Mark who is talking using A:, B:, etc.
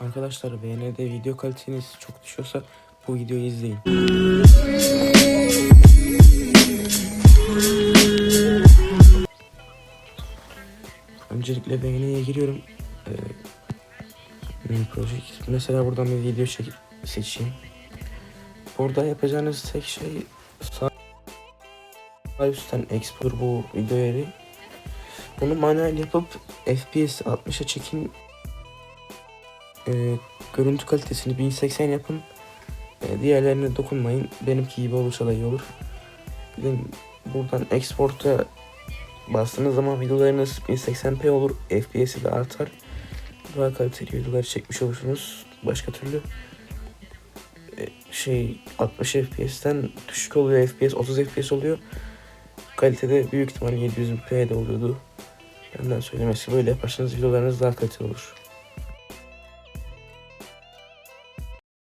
A: Arkadaşlar VN'de video kaliteniz çok düşüyorsa bu videoyu izleyin. Öncelikle VN'ye giriyorum. Ee, new project. Mesela buradan bir video çek seçeyim. Burada yapacağınız tek şey sağ üstten export bu video yeri. Bunu manuel yapıp FPS 60'a çekin. Ee, görüntü kalitesini 1080 yapın. Ee, diğerlerine dokunmayın. Benimki gibi olursa da iyi olur. Buradan export'a bastığınız zaman videolarınız 1080p olur. FPS'i de artar. Daha kaliteli videolar çekmiş olursunuz. Başka türlü e, şey 60 FPS'ten düşük oluyor FPS 30 FPS oluyor. Kalitede büyük ihtimal 720p de oluyordu. Benden söylemesi böyle yaparsanız videolarınız daha kaliteli olur.